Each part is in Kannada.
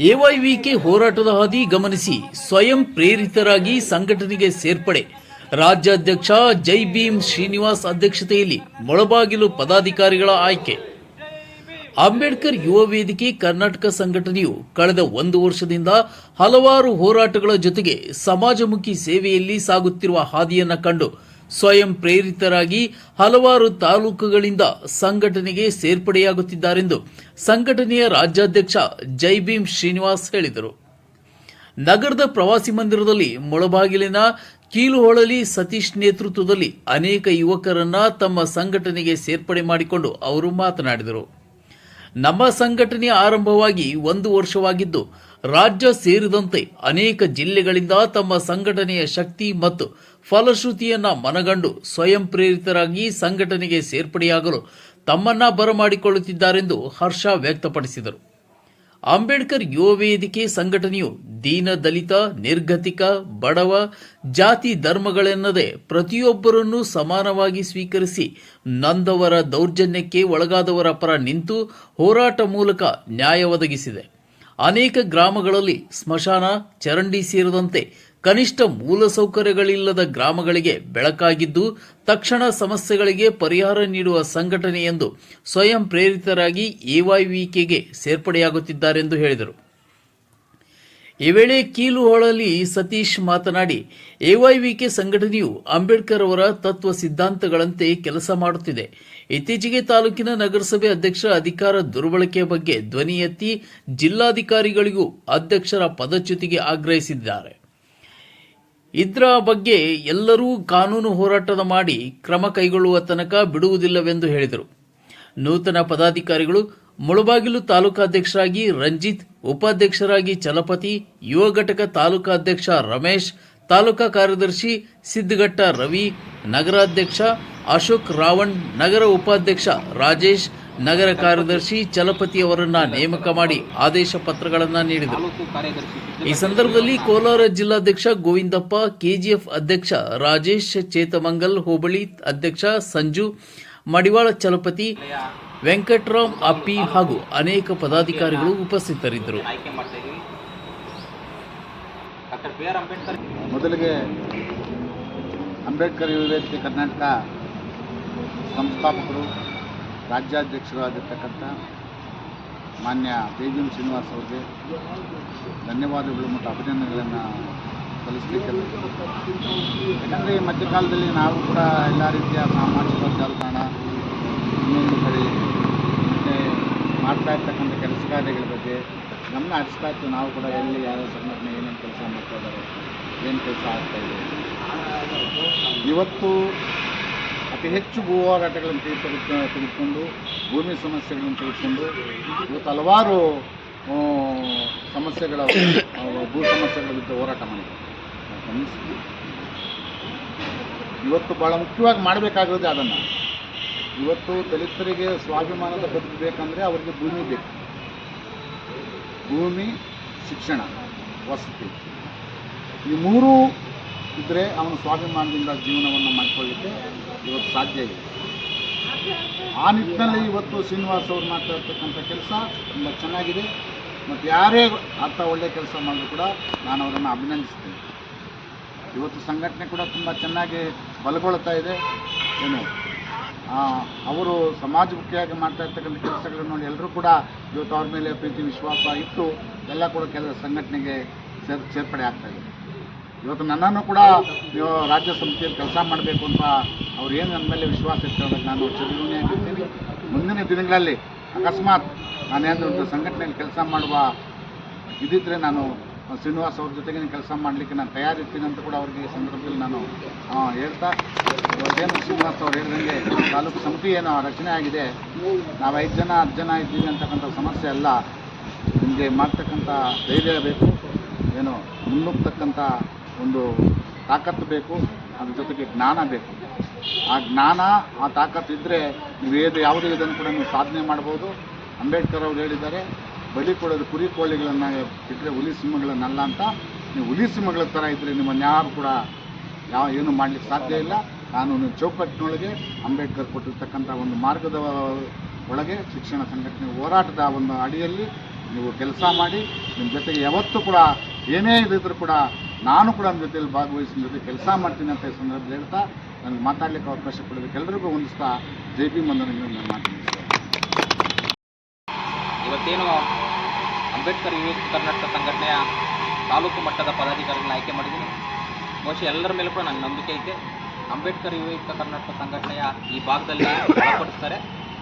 ಎವೈವಿಕೆ ಹೋರಾಟದ ಹಾದಿ ಗಮನಿಸಿ ಸ್ವಯಂ ಪ್ರೇರಿತರಾಗಿ ಸಂಘಟನೆಗೆ ಸೇರ್ಪಡೆ. ರಾಜ್ಯಾಧ್ಯಕ್ಷ ಜೈ ಭೀಮ್ ಶ್ರೀನಿವಾಸ್ ಅಧ್ಯಕ್ಷತೆಯಲ್ಲಿ ಮೊಳಬಾಗಿಲು ಪದಾಧಿಕಾರಿಗಳ ಆಯ್ಕೆ. ಅಂಬೇಡ್ಕರ್ ಯುವ ವೇದಿಕೆ ಕರ್ನಾಟಕ ಸಂಘಟನೆಯು ಕಳೆದ ಒಂದು ವರ್ಷದಿಂದ ಹಲವಾರು ಹೋರಾಟಗಳ ಜೊತೆಗೆ ಸಮಾಜಮುಖಿ ಸೇವೆಯಲ್ಲಿ ಸಾಗುತ್ತಿರುವ ಹಾದಿಯನ್ನು ಕಂಡು ಸ್ವಯಂ ಪ್ರೇರಿತರಾಗಿ ಹಲವಾರು ತಾಲೂಕುಗಳಿಂದ ಸಂಘಟನೆಗೆ ಸೇರ್ಪಡೆಯಾಗುತ್ತಿದ್ದಾರೆಂದು ಸಂಘಟನೆಯ ರಾಜ್ಯಾಧ್ಯಕ್ಷ ಜೈ ಭೀಮ್ ಶ್ರೀನಿವಾಸ್ ಹೇಳಿದರು. ನಗರದ ಪ್ರವಾಸಿ ಮಂದಿರದಲ್ಲಿ ಮೊಳಬಾಗಿಲಿನ ಕೀಲುಹೊಳಲಿ ಸತೀಶ್ ನೇತೃತ್ವದಲ್ಲಿ ಅನೇಕ ಯುವಕರನ್ನ ತಮ್ಮ ಸಂಘಟನೆಗೆ ಸೇರ್ಪಡೆ ಮಾಡಿಕೊಂಡು ಅವರು ಮಾತನಾಡಿದರು. ನಮ್ಮ ಸಂಘಟನೆ ಆರಂಭವಾಗಿ ಒಂದು ವರ್ಷವಾಗಿದ್ದು, ರಾಜ್ಯ ಸೇರಿದಂತೆ ಅನೇಕ ಜಿಲ್ಲೆಗಳಿಂದ ತಮ್ಮ ಸಂಘಟನೆಯ ಶಕ್ತಿ ಮತ್ತು ಫಲಶ್ರುತಿಯನ್ನ ಮನಗಂಡು ಸ್ವಯಂ ಪ್ರೇರಿತರಾಗಿ ಸಂಘಟನೆಗೆ ಸೇರ್ಪಡೆಯಾಗಲು ತಮ್ಮನ್ನ ಬರಮಾಡಿಕೊಳ್ಳುತ್ತಿದ್ದಾರೆಂದು ಹರ್ಷ ವ್ಯಕ್ತಪಡಿಸಿದರು. ಅಂಬೇಡ್ಕರ್ ಯುವ ವೇದಿಕೆ ಸಂಘಟನೆಯು ದೀನ ದಲಿತ, ನಿರ್ಗತಿಕ, ಬಡವ, ಜಾತಿ ಧರ್ಮಗಳೆನ್ನದೆ ಪ್ರತಿಯೊಬ್ಬರನ್ನೂ ಸಮಾನವಾಗಿ ಸ್ವೀಕರಿಸಿ ನಂದವರ ದೌರ್ಜನ್ಯಕ್ಕೆ ಒಳಗಾದವರ ಪರ ನಿಂತು ಹೋರಾಟ ಮೂಲಕ ನ್ಯಾಯ ಒದಗಿಸಿದೆ. ಅನೇಕ ಗ್ರಾಮಗಳಲ್ಲಿ ಸ್ಮಶಾನ, ಚರಂಡಿ ಸೇರಿದಂತೆ ಕನಿಷ್ಠ ಮೂಲಸೌಕರ್ಯಗಳಿಲ್ಲದ ಗ್ರಾಮಗಳಿಗೆ ಬೆಳಕಾಗಿದ್ದು ತಕ್ಷಣ ಸಮಸ್ಯೆಗಳಿಗೆ ಪರಿಹಾರ ನೀಡುವ ಸಂಘಟನೆ ಎಂದು ಸ್ವಯಂ ಪ್ರೇರಿತರಾಗಿ ಎವೈವಿಕೆಗೆ ಸೇರ್ಪಡೆಯಾಗುತ್ತಿದ್ದಾರೆಂದು ಹೇಳಿದರು. ಈ ವೇಳೆ ಕೀಲುಹೊಳಲಿ ಸತೀಶ್ ಮಾತನಾಡಿ, ಎವೈವಿಕೆ ಸಂಘಟನೆಯು ಅಂಬೇಡ್ಕರ್ ಅವರ ತತ್ವ ಸಿದ್ಧಾಂತಗಳಂತೆ ಕೆಲಸ ಮಾಡುತ್ತಿದೆ. ಇತ್ತೀಚೆಗೆ ತಾಲೂಕಿನ ನಗರಸಭೆ ಅಧ್ಯಕ್ಷರ ಅಧಿಕಾರ ದುರ್ಬಳಕೆಯ ಬಗ್ಗೆ ಧ್ವನಿ ಎತ್ತಿ ಜಿಲ್ಲಾಧಿಕಾರಿಗಳಿಗೂ ಅಧ್ಯಕ್ಷರ ಪದಚ್ಯುತಿಗೆ ಆಗ್ರಹಿಸಿದ್ದಾರೆ. ಇದರ ಬಗ್ಗೆ ಎಲ್ಲರೂ ಕಾನೂನು ಹೋರಾಟದ ಮಾಡಿ ಕ್ರಮ ಕೈಗೊಳ್ಳುವ ತನಕ ಬಿಡುವುದಿಲ್ಲವೆಂದು ಹೇಳಿದರು. ನೂತನ ಪದಾಧಿಕಾರಿಗಳು ಮುಳಬಾಗಿಲು ತಾಲೂಕಾಧ್ಯಕ್ಷರಾಗಿ ರಂಜಿತ್, ಉಪಾಧ್ಯಕ್ಷರಾಗಿ ಚಲಪತಿ, ಯುವ ಘಟಕ ತಾಲೂಕಾಧ್ಯಕ್ಷ ರಮೇಶ್, ತಾಲೂಕಾ ಕಾರ್ಯದರ್ಶಿ ಸಿದ್ದಘಟ್ಟ ರವಿ, ನಗರಾಧ್ಯಕ್ಷ ಅಶೋಕ್ ರಾವಣ್, ನಗರ ಉಪಾಧ್ಯಕ್ಷ ರಾಜೇಶ್ ನಗರ ಕಾರ್ಯದರ್ಶಿ ಚಲಪತಿ ಅವರನ್ನ ನೇಮಕ ಮಾಡಿ ಆದೇಶ ಪತ್ರಗಳನ್ನು ನೀಡಿದರು. ಈ ಸಂದರ್ಭದಲ್ಲಿ ಕೋಲಾರ ಜಿಲ್ಲಾಧ್ಯಕ್ಷ ಗೋವಿಂದಪ್ಪ, ಕೆಜಿಎಫ್ ಅಧ್ಯಕ್ಷ ರಾಜೇಶ್, ಚೇತಮಂಗಲ್ ಹೋಬಳಿ ಅಧ್ಯಕ್ಷ ಸಂಜು, ಮಡಿವಾಳ ಚಲಪತಿ ವೆಂಕಟರಾಮ್ ಅಪ್ಪಿ ಹಾಗೂ ಅನೇಕ ಪದಾಧಿಕಾರಿಗಳು ಉಪಸ್ಥಿತರಿದ್ದರು. ಮೊದಲಿಗೆ ಅಂಬೇಡ್ಕರ್ ಯುವ ವೇದಿಕೆ ಕರ್ನಾಟಕ ಸಂಸ್ಥಾಪಕರು ರಾಜ್ಯಾಧ್ಯಕ್ಷರು ಆಗಿರ್ತಕ್ಕಂಥ ಮಾನ್ಯ ಬೇಗಂ ಶ್ರೀನಿವಾಸ್ ಅವರಿಗೆ ಧನ್ಯವಾದಗಳು ಮತ್ತು ಅಭಿನಂದನೆಗಳನ್ನು ಸಲ್ಲಿಸಲಿಕ್ಕೆ ಯಾಕಂದರೆ ಈ ಮಧ್ಯಕಾಲದಲ್ಲಿ ನಾವು ಕೂಡ ಎಲ್ಲ ರೀತಿಯ ಸಾಮಾಜಿಕ ಜಾಲತಾಣ ಇನ್ನೊಂದು ಕಡೆ ಮತ್ತು ಮಾಡ್ತಾ ಇರ್ತಕ್ಕಂಥ ಕೆಲಸ ಕಾರ್ಯಗಳ ಬಗ್ಗೆ ಗಮನ ಹರಿಸ್ತಾ ಇತ್ತು ನಾವು ಕೂಡ ಎಲ್ಲಿ ಯಾವ ಸಂಘಟನೆ ಏನೇನು ಕೆಲಸ ಮಾಡ್ತಾ ಇದ್ದಾರೆ, ಏನು ಕೆಲಸ ಆಗ್ತಾ ಇದೆ. ಇವತ್ತು ಅತಿ ಹೆಚ್ಚು ಭೂ ಹೋರಾಟಗಳನ್ನು ತೆಗೆದು ತೆಗೆದುಕೊಂಡು, ಭೂಮಿ ಸಮಸ್ಯೆಗಳನ್ನು ತೆಗೆದುಕೊಂಡು, ಇವತ್ತು ಹಲವಾರು ಸಮಸ್ಯೆಗಳ ಭೂ ಸಮಸ್ಯೆಗಳ ವಿರುದ್ಧ ಹೋರಾಟ ಮಾಡಿದ್ದಾರೆ ಇವತ್ತು ಭಾಳ ಮುಖ್ಯವಾಗಿ ಮಾಡಬೇಕಾಗಿರೋದೇ ಅದನ್ನು. ಇವತ್ತು ದಲಿತರಿಗೆ ಸ್ವಾಭಿಮಾನದ ಬದುಕು ಬೇಕಂದರೆ ಅವರಿಗೆ ಭೂಮಿ ಬೇಕು. ಭೂಮಿ, ಶಿಕ್ಷಣ, ವಸತಿ. ಈ ಮೂರೂ ಇದ್ದರೆ ಅವನು ಸ್ವಾಭಿಮಾನದಿಂದ ಜೀವನವನ್ನು ಮಾಡಿಕೊಳ್ಳಿಕ್ಕೆ ಇವತ್ತು ಸಾಧ್ಯ ಇದೆ. ಆ ನಿಟ್ಟಿನಲ್ಲಿ ಇವತ್ತು ಶ್ರೀನಿವಾಸ್ ಅವರು ಮಾಡ್ತಾ ಇರ್ತಕ್ಕಂಥ ಕೆಲಸ ತುಂಬ ಚೆನ್ನಾಗಿದೆ. ಮತ್ತು ಯಾರೇ ಅಂಥ ಒಳ್ಳೆಯ ಕೆಲಸ ಮಾಡಿದ್ರು ಕೂಡ ನಾನು ಅವರನ್ನು ಅಭಿನಂದಿಸ್ತೇನೆ. ಇವತ್ತು ಸಂಘಟನೆ ಕೂಡ ತುಂಬ ಚೆನ್ನಾಗಿ ಬಲಗೊಳ್ತಾ ಇದೆ. ಏನು? ಅವರು ಸಮಾಜಮುಖಿಯಾಗಿ ಮಾಡ್ತಾ ಇರ್ತಕ್ಕಂಥ ಕೆಲಸಗಳನ್ನು ನೋಡಿ ಎಲ್ಲರೂ ಕೂಡ ಇವತ್ತು ಅವ್ರ ಮೇಲೆ ಪ್ರೀತಿ, ವಿಶ್ವಾಸ ಇಟ್ಟು ಎಲ್ಲ ಕೂಡ ಕೆಲಸ ಸಂಘಟನೆಗೆ ಸೇರ್, ಸೇರ್ಪಡೆ ಆಗ್ತಾ ಇದೆ. ಇವತ್ತು ನನ್ನನ್ನು ಕೂಡ ರಾಜ್ಯ ಸಮಿತಿಯಲ್ಲಿ ಕೆಲಸ ಮಾಡಬೇಕು ಅಂತ ಅವ್ರು ಏನು ನನ್ನ ಮೇಲೆ ವಿಶ್ವಾಸ ಇರ್ತಾರೆ ನಾನು ಚಿರಋಣಿಯಾಗಿರ್ತೀನಿ ಮುಂದಿನ ದಿನಗಳಲ್ಲಿ ಅಕಸ್ಮಾತ್ ನಾನೇನು ಒಂದು ಸಂಘಟನೆಯಲ್ಲಿ ಕೆಲಸ ಮಾಡುವ ಇದಿದ್ದರೆ ನಾನು ಶ್ರೀನಿವಾಸ್ ಅವ್ರ ಜೊತೆಗೆ ಕೆಲಸ ಮಾಡಲಿಕ್ಕೆ ನಾನು ತಯಾರಿರ್ತೀನಿ ಅಂತ ಕೂಡ ಅವ್ರಿಗೆ ಸಂದರ್ಭದಲ್ಲಿ ನಾನು ಹೇಳ್ತಾ ಏನು ಶ್ರೀನಿವಾಸ್ ಅವ್ರು ಹೇಳಿದಂಗೆ ತಾಲೂಕು ಸಮಿತಿ ಏನು ರಚನೆ ಆಗಿದೆ. ನಾವು ಐದು ಜನ, ಹತ್ತು ಜನ ಇದ್ದೀವಿ ಅಂತಕ್ಕಂಥ ಸಮಸ್ಯೆ ಅಲ್ಲ. ನಿಮಗೆ ಮಾಡ್ತಕ್ಕಂಥ ಧೈರ್ಯ ಬೇಕು. ಏನು, ಮುನ್ನುಗ್ತಕ್ಕಂಥ ಒಂದು ತಾಕತ್ತು ಬೇಕು, ಅದ್ರ ಜೊತೆಗೆ ಜ್ಞಾನ ಬೇಕು. ಆ ಜ್ಞಾನ, ಆ ತಾಕತ್ತು ಇದ್ದರೆ ನೀವು ಏದು ಯಾವುದೇ ಇದನ್ನು ಕೂಡ ನೀವು ಸಾಧನೆ ಮಾಡ್ಬೋದು. ಅಂಬೇಡ್ಕರ್ ಅವರು ಹೇಳಿದ್ದಾರೆ, ಬಲಿ ಕೊಡೋದು ಕುರಿ ಕೋಳಿಗಳನ್ನು ಬಿಟ್ಟರೆ ಹುಲಿ ಸಿಂಹಗಳನ್ನಲ್ಲ ಅಂತ. ನೀವು ಹುಲಿ ಸಿಂಹಗಳ ಥರ ಇದ್ದರೆ ನಿಮ್ಮನ್ನು ಯಾರು ಕೂಡ ಯಾವ ಏನು ಮಾಡಲಿಕ್ಕೆ ಸಾಧ್ಯ ಇಲ್ಲ. ಕಾನೂನು ಚೌಕಟ್ಟಿನೊಳಗೆ ಅಂಬೇಡ್ಕರ್ ಕೊಟ್ಟಿರ್ತಕ್ಕಂಥ ಒಂದು ಮಾರ್ಗದ ಒಳಗೆ ಶಿಕ್ಷಣ ಸಂಘಟನೆ ಹೋರಾಟದ ಒಂದು ಅಡಿಯಲ್ಲಿ ನೀವು ಕೆಲಸ ಮಾಡಿ, ನಿಮ್ಮ ಜೊತೆಗೆ ಯಾವತ್ತೂ ಕೂಡ ಏನೇ ಇದ್ದರೂ ಕೂಡ ನಾನು ಕೂಡ ನನ್ನ ಜೊತೆಯಲ್ಲಿ ಭಾಗವಹಿಸಿದ ಜೊತೆ ಕೆಲಸ ಮಾಡ್ತೀನಿ ಅಂತ ಈ ಸಂದರ್ಭದಲ್ಲಿ ಹೇಳ್ತಾ ನನಗೆ ಮಾತಾಡಲಿಕ್ಕೆ ಅವಕಾಶ ಕೊಡೋದಕ್ಕೆ ಎಲ್ಲರಿಗೂ ಹೊಂದಿಸ್ತಾ ಜೆ ಪಿ ಮಂದನಿಗೆ ನಾನು ಮಾಡ್ತೀನಿ ಸರ್. ಇವತ್ತೇನು ಅಂಬೇಡ್ಕರ್ ಯುವ ಕರ್ನಾಟಕ ಸಂಘಟನೆಯ ತಾಲೂಕು ಮಟ್ಟದ ಪದಾಧಿಕಾರಿಗಳನ್ನ ಆಯ್ಕೆ ಮಾಡಿದ್ದೀನಿ. ಬಹುಶಃ ಎಲ್ಲರ ಮೇಲೂ ಕೂಡ ನನ್ನ ನಂಬಿಕೆ ಐತೆ. ಅಂಬೇಡ್ಕರ್ ಯುವ ಕರ್ನಾಟಕ ಸಂಘಟನೆಯ ಈ ಭಾಗದಲ್ಲಿ ಬಲಪಡಿಸ್ತಾರೆ.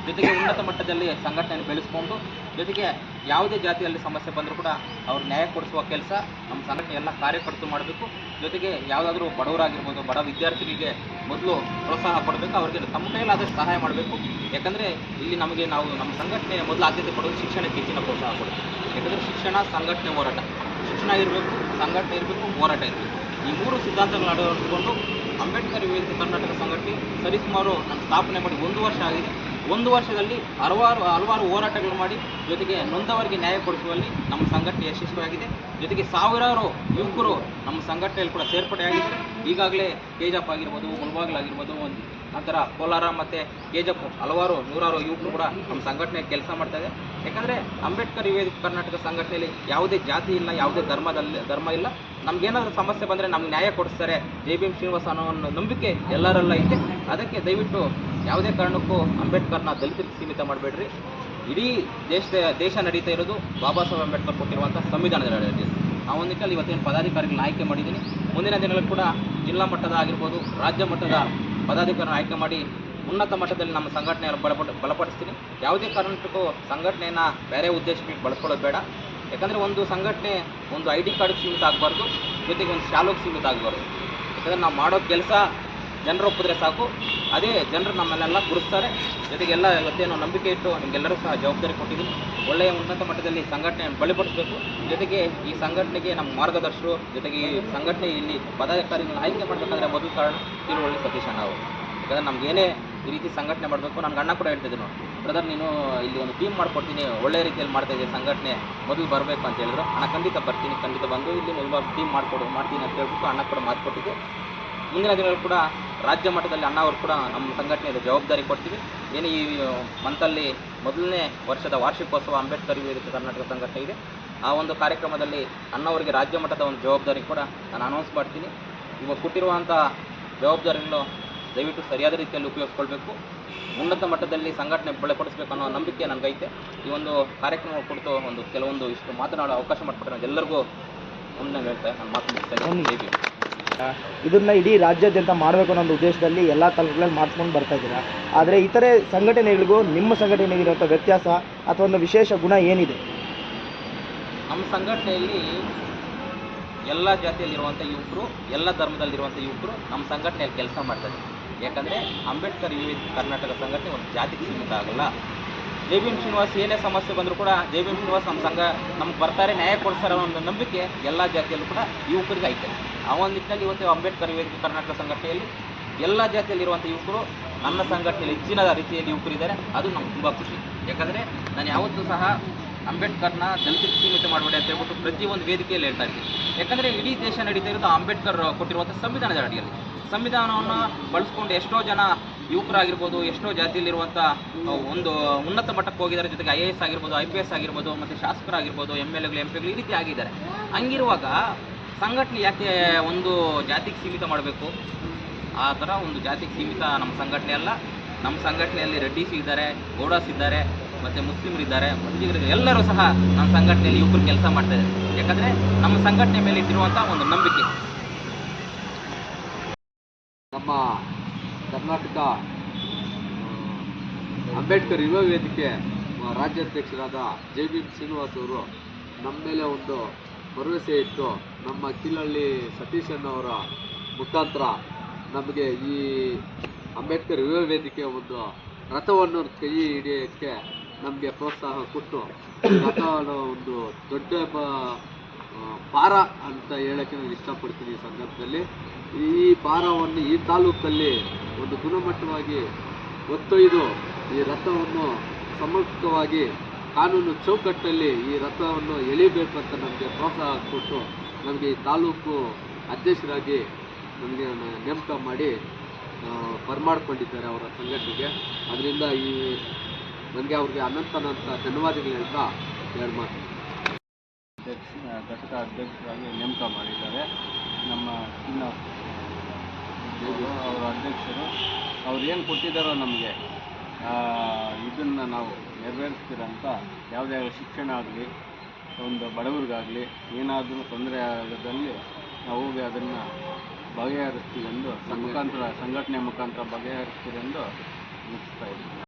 ಜೊತೆಗೆ ಉನ್ನತ ಮಟ್ಟದಲ್ಲಿ ಸಂಘಟನೆಯನ್ನು ಬೆಳೆಸ್ಕೊಂಡು, ಜೊತೆಗೆ ಯಾವುದೇ ಜಾತಿಯಲ್ಲಿ ಸಮಸ್ಯೆ ಬಂದರೂ ಕೂಡ ಅವ್ರು ನ್ಯಾಯ ಕೊಡಿಸುವ ಕೆಲಸ ನಮ್ಮ ಸಂಘಟನೆ ಎಲ್ಲ ಕಾರ್ಯಕರ್ತರು ಮಾಡಬೇಕು. ಜೊತೆಗೆ ಯಾವುದಾದ್ರೂ ಬಡವರಾಗಿರ್ಬೋದು, ಬಡ ವಿದ್ಯಾರ್ಥಿಗಳಿಗೆ ಮೊದಲು ಪ್ರೋತ್ಸಾಹ ಕೊಡಬೇಕು, ಅವರಿಗೆ ತಮ್ಮ ಕೈಲಾದಷ್ಟು ಸಹಾಯ ಮಾಡಬೇಕು. ಯಾಕಂದರೆ ಇಲ್ಲಿ ನಮಗೆ ನಾವು ನಮ್ಮ ಸಂಘಟನೆ ಮೊದಲು ಆದ್ಯತೆ ಕೊಡೋದು ಶಿಕ್ಷಣಕ್ಕೆ ಹೆಚ್ಚಿನ ಪ್ರೋತ್ಸಾಹ ಕೊಡಬೇಕು ಯಾಕಂದರೆ ಶಿಕ್ಷಣ ಸಂಘಟನೆ ಹೋರಾಟ. ಶಿಕ್ಷಣ ಇರಬೇಕು, ಸಂಘಟನೆ ಇರಬೇಕು, ಹೋರಾಟ ಇರಬೇಕು. ಈ ಮೂರು ಸಿದ್ಧಾಂತಗಳ ಅಳವಡಿಸಿಕೊಂಡು ಅಂಬೇಡ್ಕರ್ ವಿವೇಕ ಕರ್ನಾಟಕ ಸಂಘಟನೆ ಸರಿಸುಮಾರು ನಾನು ಸ್ಥಾಪನೆ ಮಾಡಿ ಒಂದು ವರ್ಷ ಆಗಿದೆ. ಒಂದು ವರ್ಷದಲ್ಲಿ ಹಲವಾರು ಹಲವಾರು ಹೋರಾಟಗಳು ಮಾಡಿ ಜೊತೆಗೆ ನೊಂದವರಿಗೆ ನ್ಯಾಯ ಕೊಡಿಸುವಲ್ಲಿ ನಮ್ಮ ಸಂಘಟನೆ ಯಶಸ್ವಿಯಾಗಿದೆ. ಜೊತೆಗೆ ಸಾವಿರಾರು ಯುವಕರು ನಮ್ಮ ಸಂಘಟನೆಯಲ್ಲಿ ಕೂಡ ಸೇರ್ಪಡೆಯಾಗಿದ್ದಾರೆ. ಈಗಾಗಲೇ ತೇಜಪ್ ಆಗಿರ್ಬೋದು ಮುಳಬಾಗಿಲಾಗಿರ್ಬೋದು ಒಂದು ನಂತರ ಕೋಲಾರ ಮತ್ತು ಕೆಜಪ್ ಹಲವಾರು ನೂರಾರು ಯುವಕರು ಕೂಡ ನಮ್ಮ ಸಂಘಟನೆ ಕೆಲಸ ಮಾಡ್ತಾ ಇದೆ. ಯಾಕಂದರೆ ಅಂಬೇಡ್ಕರ್ ವಿವೇಕ ಕರ್ನಾಟಕ ಸಂಘಟನೆಯಲ್ಲಿ ಯಾವುದೇ ಜಾತಿ ಇಲ್ಲ, ಯಾವುದೇ ಧರ್ಮದಲ್ಲಿ ಧರ್ಮ ಇಲ್ಲ. ನಮಗೇನಾದರೂ ಸಮಸ್ಯೆ ಬಂದರೆ ನಮ್ಗೆ ನ್ಯಾಯ ಕೊಡಿಸ್ತಾರೆ. ಜೆ ಬಿ ಎಂ ಶ್ರೀನಿವಾಸ ಅನ್ನೋ ನಂಬಿಕೆ ಎಲ್ಲರಲ್ಲ ಇದೆ. ಅದಕ್ಕೆ ದಯವಿಟ್ಟು ಯಾವುದೇ ಕಾರಣಕ್ಕೂ ಅಂಬೇಡ್ಕರ್ನ ದಲಿತರಿಗೆ ಸೀಮಿತ ಮಾಡಬೇಡ್ರಿ. ಇಡೀ ದೇಶದ ದೇಶ ನಡೀತಾ ಇರೋದು ಬಾಬಾ ಸಾಹೇಬ್ ಅಂಬೇಡ್ಕರ್ ಕೊಟ್ಟಿರುವಂಥ ಸಂವಿಧಾನದ ಆ ಒಂದು ನಿಟ್ಟಲ್ಲಿ ಇವತ್ತೇನು ಪದಾಧಿಕಾರಿಗಳನ್ನ ಆಯ್ಕೆ ಮಾಡಿದ್ದೀನಿ. ಮುಂದಿನ ದಿನಗಳಲ್ಲಿ ಕೂಡ ಜಿಲ್ಲಾ ಮಟ್ಟದ ಆಗಿರ್ಬೋದು, ರಾಜ್ಯ ಮಟ್ಟದ ಪದಾಧಿಕಾರಿಗಳನ್ನ ಆಯ್ಕೆ ಮಾಡಿ ಉನ್ನತ ಮಟ್ಟದಲ್ಲಿ ನಮ್ಮ ಸಂಘಟನೆಯನ್ನು ಬಲಪಡ, ಬಲಪಡಿಸ್ತೀನಿ. ಯಾವುದೇ ಕಾರಣಕ್ಕೂ ಸಂಘಟನೆಯನ್ನು ಬೇರೆ ಉದ್ದೇಶಕ್ಕೆ ಬಳಸ್ಕೊಳ್ಳೋದು ಬೇಡ. ಯಾಕಂದರೆ ಒಂದು ಸಂಘಟನೆ ಒಂದು ಐ ಡಿ ಕಾರ್ಡ್ಗೆ ಸೀಮಿತ ಆಗಬಾರ್ದು, ಜೊತೆಗೆ ಒಂದು ಶಾಲೋಗೆ ಸೀಮಿತ ಆಗಬಾರ್ದು. ಯಾಕಂದರೆ ನಾವು ಮಾಡೋ ಕೆಲಸ ಜನರು ಒಪ್ಪಿದ್ರೆ ಸಾಕು. ಅದೇ ಜನರು ನಮ್ಮನ್ನೆಲ್ಲ ಗುರುಸ್ತಾರೆ. ಜೊತೆಗೆಲ್ಲ ಇವತ್ತೇನು ನಂಬಿಕೆ ಇಟ್ಟು ನಿಮಗೆಲ್ಲರೂ ಸಹ ಜವಾಬ್ದಾರಿ ಕೊಟ್ಟಿದ್ದೀನಿ. ಒಳ್ಳೆಯ ಉನ್ನತ ಮಟ್ಟದಲ್ಲಿ ಸಂಘಟನೆಯನ್ನು ಬಲಪಡಿಸಬೇಕು. ಜೊತೆಗೆ ಈ ಸಂಘಟನೆಗೆ ನಮ್ಮ ಮಾರ್ಗದರ್ಶರು, ಜೊತೆಗೆ ಈ ಸಂಘಟನೆ ಇಲ್ಲಿ ಪದಾಧಿಕಾರಿಗಳನ್ನ ಆಯ್ಕೆ ಮಾಡಬೇಕಾದ್ರೆ ಮೊದಲು ಕಾರಣ ತಿಳುವಳ್ಳಿ ಸತೀಶ್ ಅಣ್ಣ ಅವರು ಯಾಕಂದರೆ ನಮಗೇನೇ ಈ ರೀತಿ ಸಂಘಟನೆ ಮಾಡಬೇಕು, ನನಗೆ ಅಣ್ಣ ಕೂಡ ಹೇಳ್ತಿದ್ದೆ ನೋಡಿ. ಬ್ರದರ್, ನೀನು ಇಲ್ಲಿ ಒಂದು ಟೀಮ್ ಮಾಡ್ಕೊಡ್ತೀನಿ, ಒಳ್ಳೆ ರೀತಿಯಲ್ಲಿ ಮಾಡ್ತಾ ಇದ್ದೆ ಸಂಘಟನೆ, ಮೊದಲು ಬರಬೇಕು ಅಂತ ಹೇಳಿದ್ರು. ಅಣ್ಣ ಖಂಡಿತ ಬರ್ತೀನಿ, ಖಂಡಿತ ಬಂದು ಇಲ್ಲಿ ಮೊದಲು ಟೀಮ್ ಮಾಡಿಕೊಡು, ಮಾಡ್ತೀನಿ ಅಂತ ಹೇಳ್ಬಿಟ್ಟು ಅಣ್ಣ ಕೂಡ ಮಾತು ಕೊಟ್ಟಿದ್ದೆ. ಮುಂದಿನ ದಿನಗಳು ಕೂಡ ರಾಜ್ಯ ಮಟ್ಟದಲ್ಲಿ ಅಣ್ಣ ಅವರು ಕೂಡ ನಮ್ಮ ಸಂಘಟನೆಯಲ್ಲಿ ಜವಾಬ್ದಾರಿ ಕೊಡ್ತೀವಿ. ಏನು ಈ ಮಂತಲ್ಲಿ ಮೊದಲನೇ ವರ್ಷದ ವಾರ್ಷಿಕೋತ್ಸವ ಅಂಬೇಡ್ಕರ್ ವಿರುದ್ಧ ಕರ್ನಾಟಕ ಸಂಘಟನೆ ಇದೆ. ಆ ಒಂದು ಕಾರ್ಯಕ್ರಮದಲ್ಲಿ ಅಣ್ಣವರಿಗೆ ರಾಜ್ಯ ಮಟ್ಟದ ಒಂದು ಜವಾಬ್ದಾರಿ ಕೂಡ ನಾನು ಅನೌನ್ಸ್ ಮಾಡ್ತೀನಿ. ಇವಾಗ ಕೊಟ್ಟಿರುವಂಥ ಜವಾಬ್ದಾರಿಯನ್ನು ದಯವಿಟ್ಟು ಸರಿಯಾದ ರೀತಿಯಲ್ಲಿ ಉಪಯೋಗಿಸ್ಕೊಳ್ಬೇಕು. ಉನ್ನತ ಮಟ್ಟದಲ್ಲಿ ಸಂಘಟನೆ ಬಲಪಡಿಸಬೇಕು ಅನ್ನೋ ನಂಬಿಕೆ ನನಗೈತೆ. ಈ ಒಂದು ಕಾರ್ಯಕ್ರಮ ಕುರಿತು ಒಂದು ಕೆಲವೊಂದು ಇಷ್ಟು ಮಾತನಾಡೋ ಅವಕಾಶ ಮಾಡಿಕೊಟ್ಟರೆ ಎಲ್ಲರಿಗೂ ಮುಂದೆ ಹೇಳ್ತಾ ನಾನು ಮಾತು ಮುಗಿಸ್ತೇನೆ. ಇದನ್ನ ಇಡೀ ರಾಜ್ಯಾದ್ಯಂತ ಮಾಡಬೇಕು ಅನ್ನೋ ಒಂದು ಉದ್ದೇಶದಲ್ಲಿ ಎಲ್ಲ ತಾಲೂಕುಗಳಲ್ಲಿ ಮಾಡ್ಕೊಂಡು ಬರ್ತಾ ಇದ್ದೀರಾ? ಆದರೆ ಇತರೆ ಸಂಘಟನೆಗಳಿಗೂ ನಿಮ್ಮ ಸಂಘಟನೆಗಿರುವಂಥ ವ್ಯತ್ಯಾಸ ಅಥವಾ ಒಂದು ವಿಶೇಷ ಗುಣ ಏನಿದೆ? ನಮ್ಮ ಸಂಘಟನೆಯಲ್ಲಿ ಎಲ್ಲ ಜಾತಿಯಲ್ಲಿರುವಂಥ ಯುವಕರು, ಎಲ್ಲ ಧರ್ಮದಲ್ಲಿರುವಂಥ ಯುವಕರು ನಮ್ಮ ಸಂಘಟನೆಯಲ್ಲಿ ಕೆಲಸ ಮಾಡ್ತಾರೆ. ಯಾಕಂದರೆ ಅಂಬೇಡ್ಕರ್ ಯುವ ಕರ್ನಾಟಕ ಸಂಘಟನೆ ಒಂದು ಜಾತಿಗೆ ಸೀಮಿತ ಆಗಲ್ಲ. ಜೆ ಬಿ ಎಂ ಶ್ರೀನಿವಾಸ್ ಏನೇ ಸಮಸ್ಯೆ ಬಂದರೂ ಕೂಡ ಜೆ ಬಿ ಎಂ ಶ್ರೀನಿವಾಸ್ ನಮ್ಮ ಸಂಘ ನಮ್ಗೆ ಬರ್ತಾರೆ, ನ್ಯಾಯ ಕೊಡ್ತಾರೆ ಅನ್ನೋ ಒಂದು ನಂಬಿಕೆ ಎಲ್ಲ ಜಾತಿಯಲ್ಲೂ ಕೂಡ ಯುವಕರಿಗೆ ಐತೆ. ಆ ಒಂದು ನಿಟ್ಟಿನಲ್ಲಿ ಇವತ್ತು ಅಂಬೇಡ್ಕರ್ ವೇದಿಕೆ ಕರ್ನಾಟಕ ಸಂಘಟನೆಯಲ್ಲಿ ಎಲ್ಲ ಜಾತಿಯಲ್ಲಿರುವಂಥ ಯುವಕರು ನನ್ನ ಸಂಘಟನೆಯಲ್ಲಿ ಹೆಚ್ಚಿನ ರೀತಿಯಲ್ಲಿ ಯುವಕರಿದ್ದಾರೆ. ಅದು ನಮ್ಗೆ ತುಂಬ ಖುಷಿ. ಯಾಕಂದರೆ ನಾನು ಯಾವತ್ತೂ ಸಹ ಅಂಬೇಡ್ಕರ್ನ ದಲಿತರಿಗೆ ಸೀಮಿತ ಮಾಡಬೇಡಿ ಅಂತ ಹೇಳ್ಬಿಟ್ಟು ಪ್ರತಿಯೊಂದು ವೇದಿಕೆಯಲ್ಲಿ ಹೇಳ್ತಾ ಇದ್ದೀನಿ. ಯಾಕಂದರೆ ಇಡೀ ದೇಶ ನಡೀತಾ ಇರೋದು ಅಂಬೇಡ್ಕರ್ ಕೊಟ್ಟಿರುವಂಥ ಸಂವಿಧಾನದ ಅಡಿಯಲ್ಲಿ. ಸಂವಿಧಾನವನ್ನು ಬಳಸ್ಕೊಂಡು ಎಷ್ಟೋ ಜನ ಯುವಕರಾಗಿರ್ಬೋದು, ಎಷ್ಟೋ ಜಾತಿಯಲ್ಲಿರುವಂಥ ಒಂದು ಉನ್ನತ ಮಟ್ಟಕ್ಕೆ ಹೋಗಿದ್ದಾರೆ. ಜೊತೆಗೆ ಐ ಎ ಎಸ್ ಆಗಿರ್ಬೋದು ಐ ಪಿ ಎಸ್ ಆಗಿರ್ಬೋದು, ಮತ್ತು ಶಾಸಕರಾಗಿರ್ಬೋದು ಎಂ ಎಲ್ ಎಗಳು ಎಂ ಪಿಗಳು ಈ ರೀತಿ ಆಗಿದ್ದಾರೆ. ಹಂಗಿರುವಾಗ ಸಂಘಟನೆ ಯಾಕೆ ಒಂದು ಜಾತಿಗೆ ಸೀಮಿತ ಮಾಡಬೇಕು? ಆ ಥರ ಒಂದು ಜಾತಿಗೆ ಸೀಮಿತ ನಮ್ಮ ಸಂಘಟನೆ ಅಲ್ಲ. ನಮ್ಮ ಸಂಘಟನೆಯಲ್ಲಿ ರೆಡ್ಡಿಸ್ ಇದ್ದಾರೆ, ಗೌಡಾಸ್ ಇದ್ದಾರೆ, ಮತ್ತು ಮುಸ್ಲಿಮರಿದ್ದಾರೆ ಮುಸ್ಲಿಮರು ಎಲ್ಲರೂ ಸಹ ನಮ್ಮ ಸಂಘಟನೆಯಲ್ಲಿ ಯುವಕರು ಕೆಲಸ ಮಾಡ್ತಾ ಇದ್ದಾರೆ. ಯಾಕಂದರೆ ನಮ್ಮ ಸಂಘಟನೆ ಮೇಲೆ ಇಟ್ಟಿರುವಂಥ ಒಂದು ನಂಬಿಕೆ. ನಮ್ಮ ಕರ್ನಾಟಕ ಅಂಬೇಡ್ಕರ್ ಯುವ ವೇದಿಕೆ ರಾಜ್ಯಾಧ್ಯಕ್ಷರಾದ ಜೆ ಬಿ ಶ್ರೀನಿವಾಸ್ ಅವರು ನಮ್ಮ ಮೇಲೆ ಒಂದು ಭರವಸೆ ಇಟ್ಟು ನಮ್ಮ ಕಿಲ್ಲಳ್ಳಿ ಸತೀಶಣ್ಣವರ ಮುಖಾಂತರ ನಮಗೆ ಈ ಅಂಬೇಡ್ಕರ್ ಯುವ ವೇದಿಕೆ ಒಂದು ರಥವನ್ನು ಕೈ ಹಿಡಿಯೋಕ್ಕೆ ನಮಗೆ ಪ್ರೋತ್ಸಾಹ ಕೊಟ್ಟು ರಥ ಒಂದು ದೊಡ್ಡ ಭಾರ ಅಂತ ಹೇಳಕ್ಕೆ ನಾನು ಇಷ್ಟಪಡ್ತೀನಿ ಈ ಸಂದರ್ಭದಲ್ಲಿ. ಈ ಪಾರವನ್ನು ಈ ತಾಲೂಕಲ್ಲಿ ಒಂದು ಗುಣಮಟ್ಟವಾಗಿ ಒತ್ತೊಯ್ದು ಈ ರಥವನ್ನು ಸಮರ್ಪಕವಾಗಿ ಕಾನೂನು ಚೌಕಟ್ಟಲ್ಲಿ ಈ ರಥವನ್ನು ಎಳಿಬೇಕು ಅಂತ ನಮಗೆ ಪ್ರೋತ್ಸಾಹ ಕೊಟ್ಟು ನಮಗೆ ಈ ತಾಲೂಕು ಅಧ್ಯಕ್ಷರಾಗಿ ನಮಗೆ ನೇಮಕ ಮಾಡಿ ಬರ್ಮಾಡ್ಕೊಂಡಿದ್ದಾರೆ ಅವರ ಸಂಘಟನೆಗೆ. ಅದರಿಂದ ಈ, ನನಗೆ ಅವ್ರಿಗೆ ಅನಂತ ಅನಂತ ಧನ್ಯವಾದಗಳು ಹೇಳ್ತಾ ಎರಡು ಮಾತು. ಅಧ್ಯಕ್ಷ ಘಟಕ ಅಧ್ಯಕ್ಷರಾಗಿ ನೇಮಕ ಮಾಡಿದ್ದಾರೆ. ನಮ್ಮ ಚಿನ್ನ ಅವರ ಅಧ್ಯಕ್ಷರು. ಅವ್ರು ಏನು ಕೊಟ್ಟಿದ್ದಾರೋ ನಮಗೆ ಇದನ್ನು ನಾವು ನೆರವೇರಿಸ್ತೀರಂತ ಯಾವುದೇ ಶಿಕ್ಷಣ ಆಗಲಿ, ಒಂದು ಬಡವರಿಗಾಗಲಿ, ಏನಾದರೂ ತೊಂದರೆ ಆಗದಲ್ಲಿ ನಾವು ಹೋಗಿ ಅದನ್ನು ಬಗೆಹರಿಸ್ತೀವಿ ಎಂದು ಮುಖಾಂತರ ಸಂಘಟನೆ ಮುಖಾಂತರ ಬಗೆಹರಿಸ್ತೀರೆಂದು ಮುಗಿಸ್ತಾ ಇದ್ದೀವಿ.